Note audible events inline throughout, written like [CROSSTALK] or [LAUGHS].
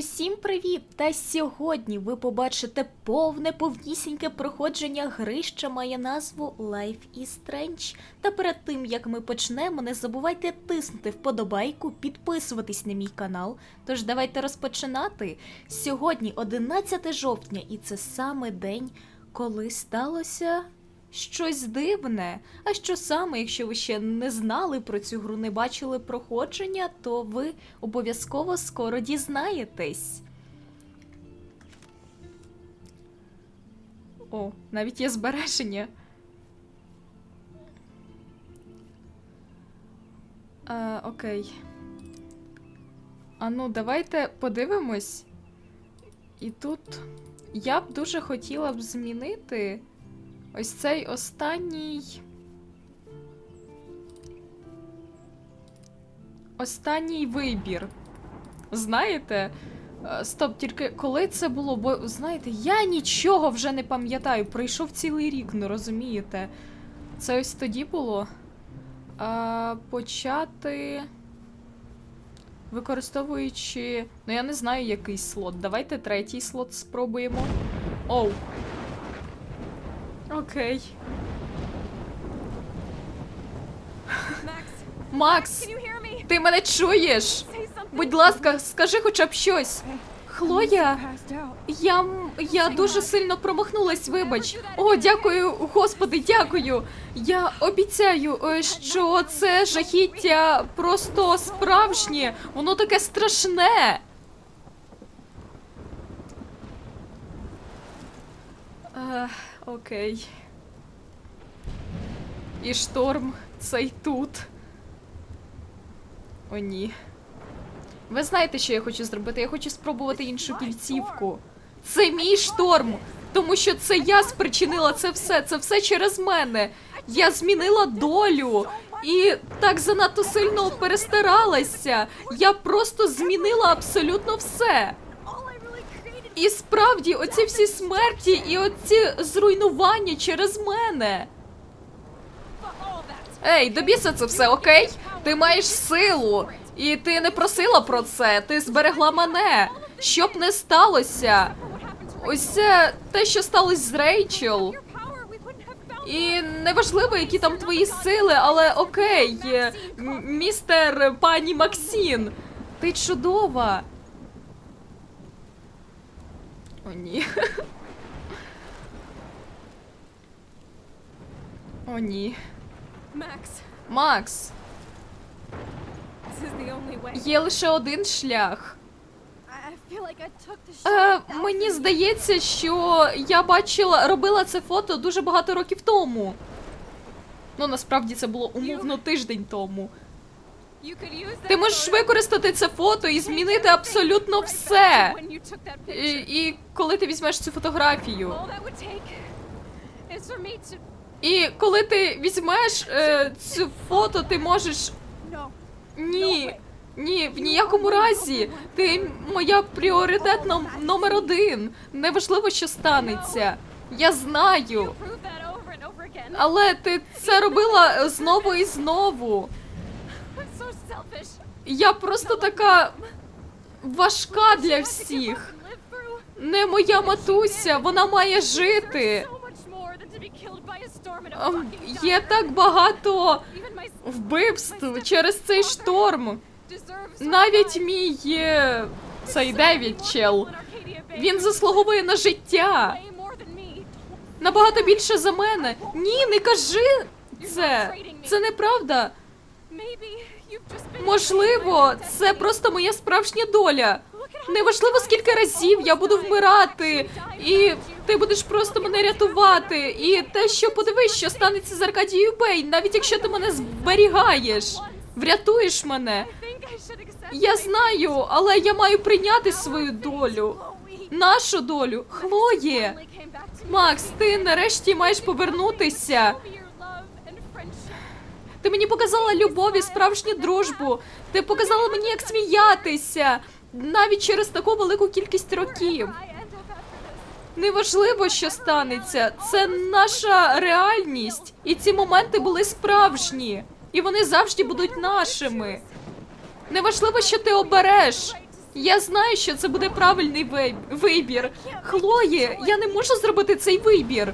Усім привіт! Та сьогодні ви побачите повне повнісіньке проходження гри, що має назву Life is Strange. Та перед тим як ми почнемо, не забувайте тиснути вподобайку, підписуватись на мій канал. Тож давайте розпочинати. Сьогодні 11 жовтня, і це саме день, коли сталося щось дивне. А що саме, якщо ви ще не знали про цю гру, не бачили проходження, то ви обов'язково скоро дізнаєтесь. О, навіть є збереження. А, окей. А ну, давайте подивимось. І тут я б дуже хотіла б змінити ось цей останній. Останній вибір. Знаєте? Е, Стоп, тільки коли це було? Бо знаєте, я нічого вже не пам'ятаю. Пройшов цілий рік, ну розумієте? Це ось тоді було. А, почати. Використовуючи. Ну, я не знаю, який слот. Давайте третій слот спробуємо. Оу. Окей. Макс, ти мене чуєш? Будь ласка, скажи хоча б щось. Хлоя, я, я дуже сильно промахнулась, вибач. О, дякую, господи, дякую. Я обіцяю, е, що це жахіття просто справжнє. Воно таке страшне. Е, окей. І шторм цей тут. О, ні. Ви знаєте, що я хочу зробити? Я хочу спробувати іншу кільцівку. Це мій шторм, тому що це я спричинила це все. Це все через мене. Я змінила долю і так занадто сильно перестаралася. Я просто змінила абсолютно все. І справді, оці всі смерті і оці зруйнування через мене. Ей, до біса це все, окей? Ти маєш силу, і ти не просила про це, ти зберегла мене. Щоб не сталося. Ось це те, що сталося з Рейчел. І неважливо, які там твої сили, але окей, містер пані Максін, ти чудова. О, ні. О, ні. Макс, way. є лише один шлях. Е, мені здається, що я бачила, робила це фото дуже багато років тому. Ну, насправді це було умовно тиждень тому. Ти можеш використати це фото і змінити абсолютно все. І, і коли ти візьмеш цю фотографію. І коли ти візьмеш е, цю фото, ти можеш. Ні. Ні, в ніякому разі. Ти моя пріоритетна номер один. Неважливо, що станеться. Я знаю. Але ти це робила знову і знову. Я просто така важка для всіх. Не моя матуся, вона має жити. Ем, Є так багато вбивств через цей шторм. Навіть мій е, цей Девід чел. Він заслуговує на життя. Набагато більше за мене. Ні, не кажи це. Це неправда. Можливо, це просто моя справжня доля. Неважливо, скільки разів я буду вмирати, і ти будеш просто мене рятувати. І те, що подивись, що станеться з Аркадією Бей, навіть якщо ти мене зберігаєш, врятуєш мене. Я знаю, але я маю прийняти свою долю. Нашу долю. Хлоє. Макс, ти нарешті маєш повернутися. Ти мені показала любов і справжню дружбу. Ти показала мені, як сміятися, навіть через таку велику кількість років. Неважливо, що станеться. Це наша реальність. І ці моменти були справжні. І вони завжди будуть нашими. Неважливо, що ти обереш. Я знаю, що це буде правильний вибір. Хлоє, я не можу зробити цей вибір.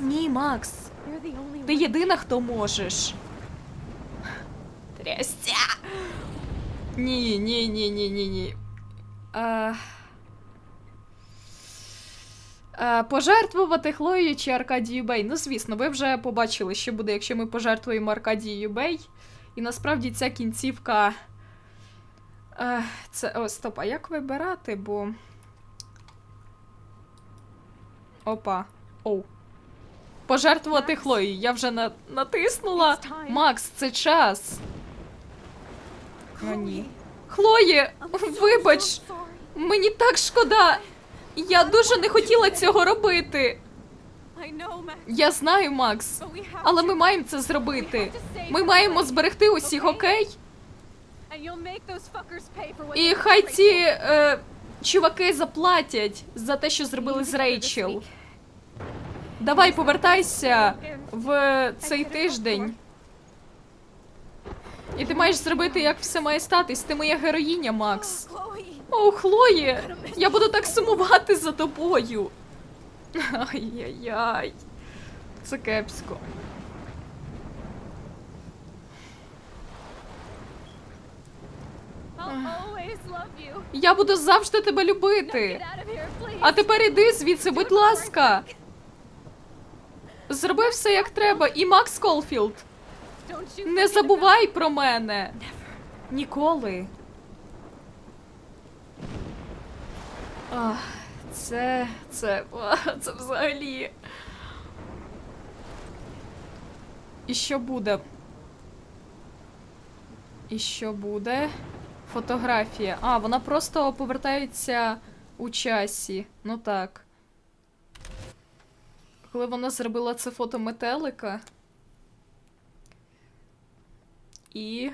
Ні, Макс, ти єдина, хто можеш. Трястя. Ні, ні, ні, ні, ні, ні. А... Пожертвувати Хлою чи Аркадію Бей. Ну, звісно, ви вже побачили, що буде, якщо ми пожертвуємо Аркадію Бей. І насправді ця кінцівка. Це. О, стоп, а як вибирати, бо. Опа. Оу. Пожертвувати? Хлою. Я вже на... натиснула. Макс, це час. О, ні. Хлоє, вибач, мені так шкода. Я дуже не хотіла цього робити. Я знаю, Макс, але ми маємо це зробити. Ми маємо зберегти усіх, окей? І хай ці е, чуваки заплатять за те, що зробили з Рейчел. Давай повертайся в цей тиждень. І ти маєш зробити, як все має статись. Ти моя героїня, Макс. О, Хлоє, я буду так сумувати за тобою. Ай-яй-яй. Це кепсько. Я буду завжди тебе любити. А тепер іди звідси, будь ласка. Зроби все як треба. І Макс Колфілд. Не забувай про мене. Ніколи. Ах, це. це. Це взагалі. І що буде? І що буде? Фотографія. А, вона просто повертається у часі. Ну так. Коли вона зробила це фото метелика. І.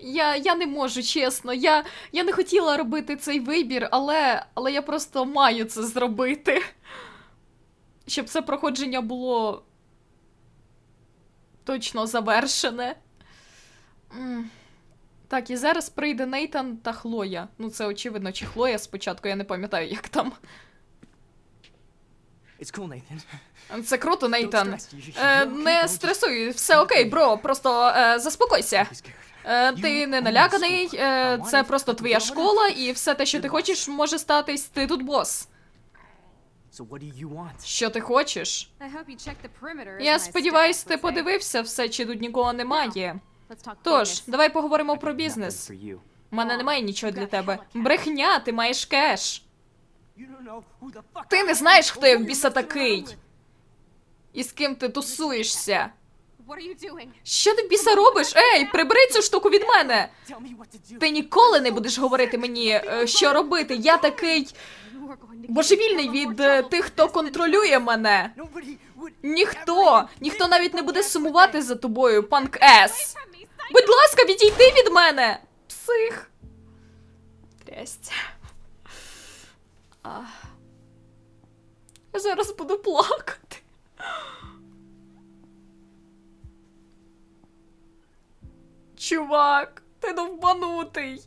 Я, я не можу, чесно. Я, я не хотіла робити цей вибір, але, але я просто маю це зробити. Щоб це проходження було точно завершене. Так, і зараз прийде Нейтан та Хлоя. Ну, це очевидно, чи Хлоя спочатку, я не пам'ятаю, як там. It's cool, Nathan. Це круто, Нейтан. Е, не стресуй, все окей, бро, просто е, заспокойся. Е, ти не наляканий, е, це просто твоя школа, і все те, що ти хочеш, може статись, ти тут бос. Що ти хочеш? Я stepdad ти подивився все, чи тут нікого немає. Тож, давай поговоримо про бізнес. У мене немає нічого для тебе. Брехня, ти маєш кеш. Ти не знаєш, хто я в біса такий. І з ким ти тусуєшся. Що ти біса робиш? Ей, прибери цю штуку від мене. Ти ніколи не будеш говорити мені, е, що робити. Я такий божевільний від е, тих, хто контролює мене. Ніхто, ніхто навіть не буде сумувати за тобою, панк Ес. Будь ласка, відійди від мене! Псих. Трясть. А. Я зараз буду плакати. Чувак, ти довбанутий.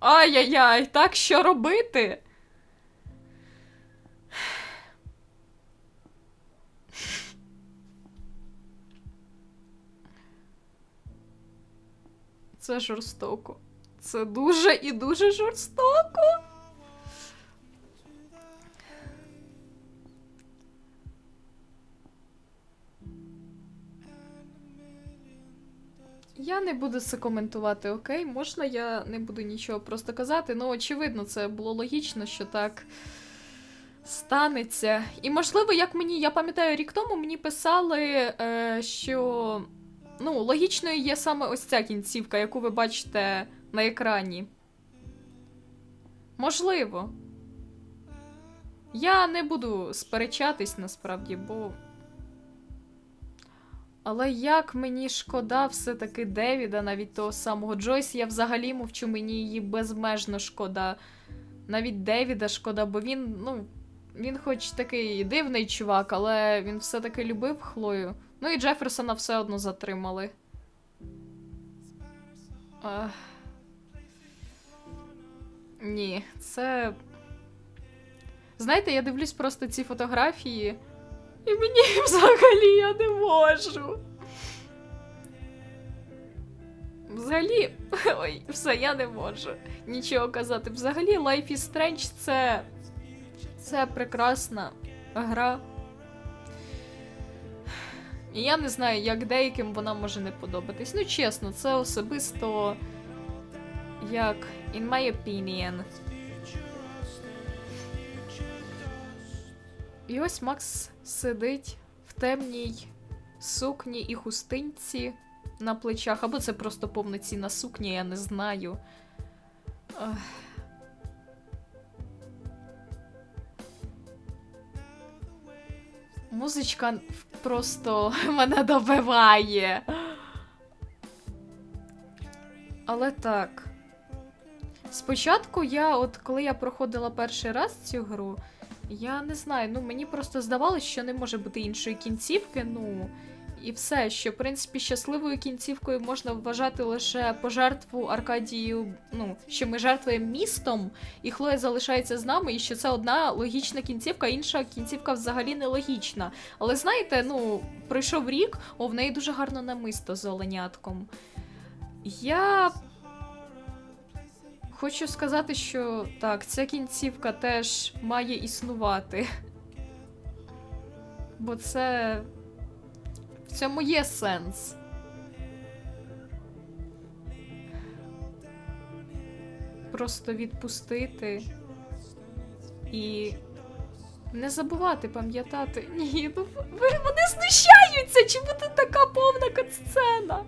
Ай-яй-яй, так що робити? Це жорстоко. Це дуже і дуже жорстоко. Я не буду це коментувати, окей? Можна я не буду нічого просто казати? Ну, очевидно, це було логічно, що так станеться. І можливо, як мені, я пам'ятаю, рік тому мені писали, е, що ну, логічною є саме ось ця кінцівка, яку ви бачите на екрані. Можливо. Я не буду сперечатись насправді, бо. Але як мені шкода все-таки Девіда, навіть того самого Джойс, я взагалі мовчу, мені її безмежно шкода. Навіть Девіда шкода, бо він, ну, він хоч такий дивний чувак, але він все-таки любив Хлою. Ну і Джеферсона все одно затримали. Ах. Ні, це. Знаєте, я дивлюсь просто ці фотографії, і мені взагалі я не можу. Взагалі, [LAUGHS] ой, все, я не можу нічого казати. Взагалі, Life is Strange це. Це прекрасна гра. І я не знаю, як деяким вона може не подобатись. Ну, чесно, це особисто як in my opinion. І ось Макс сидить в темній сукні і хустинці на плечах, або це просто повноцінна сукня, я не знаю. Музичка просто [LAUGHS] мене добиває. Але так. Спочатку я, от коли я проходила перший раз цю гру, я не знаю, ну мені просто здавалося, що не може бути іншої кінцівки, ну. І все, що в принципі щасливою кінцівкою можна вважати лише пожертву Аркадію, ну, що ми жертвуємо містом, і Хлоя залишається з нами, і що це одна логічна кінцівка, інша кінцівка взагалі не логічна. Але знаєте, ну, пройшов рік, о, в неї дуже гарно намисто з оленятком. Я хочу сказати, що так, ця кінцівка теж має існувати. Бо це. В цьому є сенс. Просто відпустити і не забувати пам'ятати. Ні, ну вони знущаються! Чи буде така повна катсцена?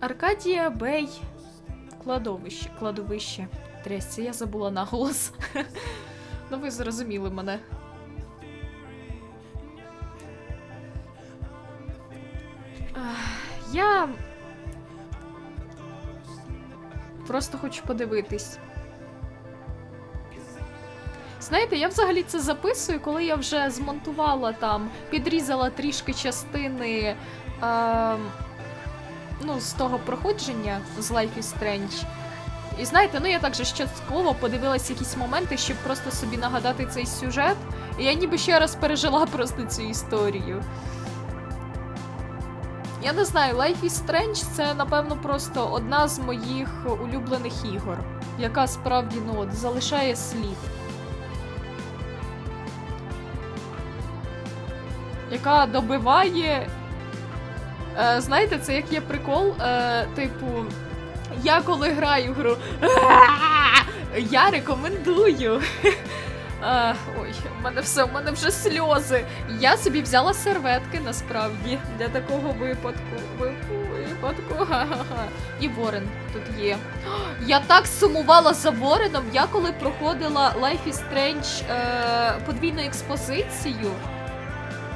Аркадія Бей. Кладовище. Кладовище. Трясся, я забула наголос. [LAUGHS] ну, ви зрозуміли мене. Я просто хочу подивитись. Знаєте, я взагалі це записую, коли я вже змонтувала там, підрізала трішки частини е, ну, з того проходження з Life is Strange. І знаєте, ну я так же частково подивилась якісь моменти, щоб просто собі нагадати цей сюжет. І я ніби ще раз пережила [LAUGHS] просто цю історію. Я не знаю, Life is Strange це, напевно, просто одна з моїх улюблених ігор, яка справді ну, от, залишає слід. Яка добиває. Е, знаєте, це як є прикол, е, типу, я коли граю гру. [LAUGHS] Я рекомендую. А, ой, в мене все, в мене вже сльози. Я собі взяла серветки насправді для такого випадку. Випадку. [LAUGHS] І Ворен тут є. [GASPS] Я так сумувала за Вореном. Я коли проходила Life is Strange е, подвійну експозицію.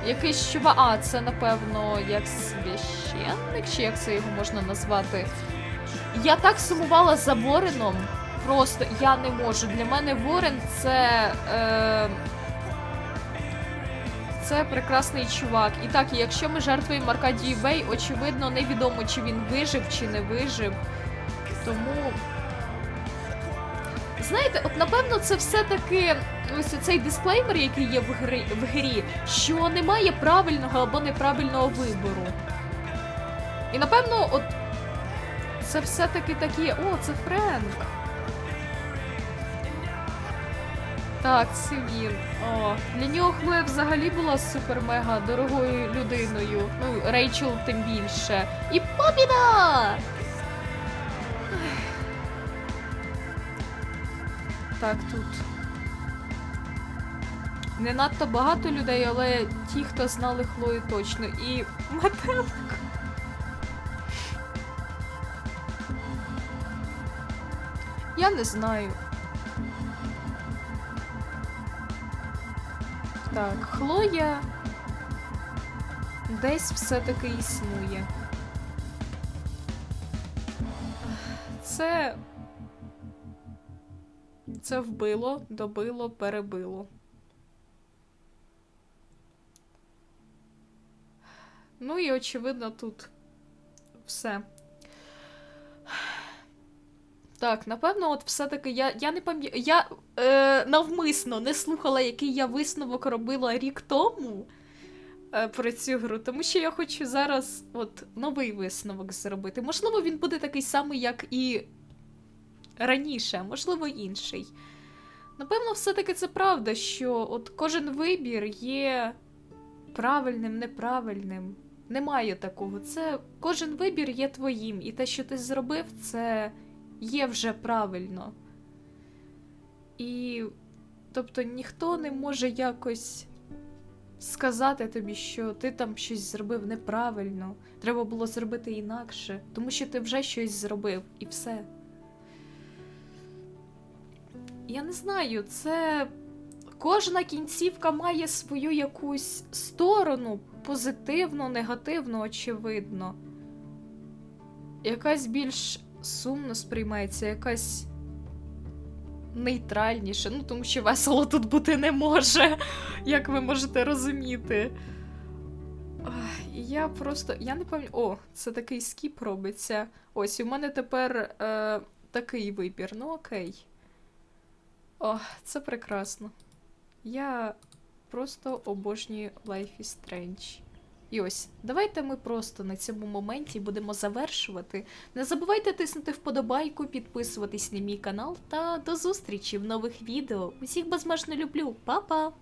Якийсь чува. А, це напевно як священник, чи як це його можна назвати. Я так сумувала за Вореном. Просто я не можу. Для мене Ворен це. Е... Це прекрасний чувак. І так, якщо ми жертвуємо Аркадію Бей, очевидно, невідомо, чи він вижив, чи не вижив. Тому. Знаєте, от напевно, це все-таки ось цей дисклеймер, який є в грі, в грі, що немає правильного або неправильного вибору. І напевно, от це все-таки такі. О, це Френк. Так, це він. О, для нього Хлоя взагалі була супер-мега дорогою людиною. Ну, Рейчел тим більше. І побіда! Так, тут. Не надто багато людей, але ті, хто знали Хлою точно. І метелик. Я не знаю. Так, Хлоя десь все-таки існує. Це. Це вбило, добило, перебило. Ну і очевидно тут все. Так, напевно, от все-таки я, я не пам'ятаю. Я е, навмисно не слухала, який я висновок робила рік тому е, про цю гру, тому що я хочу зараз от новий висновок зробити. Можливо, він буде такий самий, як і раніше, можливо, інший. Напевно, все-таки це правда, що от кожен вибір є правильним, неправильним. Немає такого. Це кожен вибір є твоїм, і те, що ти зробив, це є вже правильно. І тобто ніхто не може якось сказати тобі, що ти там щось зробив неправильно. Треба було зробити інакше, тому що ти вже щось зробив і все. Я не знаю, це кожна кінцівка має свою якусь сторону, позитивну, негативну, очевидно. Якась більш сумно сприймається, якась нейтральніша. Ну, тому що весело тут бути не може, як ви можете розуміти. Я просто. Я не пам'ятаю. О, це такий скіп робиться. Ось, у мене тепер е, такий вибір. Ну окей. О, це прекрасно. Я просто обожнюю Life is Strange. І ось, давайте ми просто на цьому моменті будемо завершувати. Не забувайте тиснути вподобайку, підписуватись на мій канал та до зустрічі в нових відео. Усіх безмежно люблю. Па-па!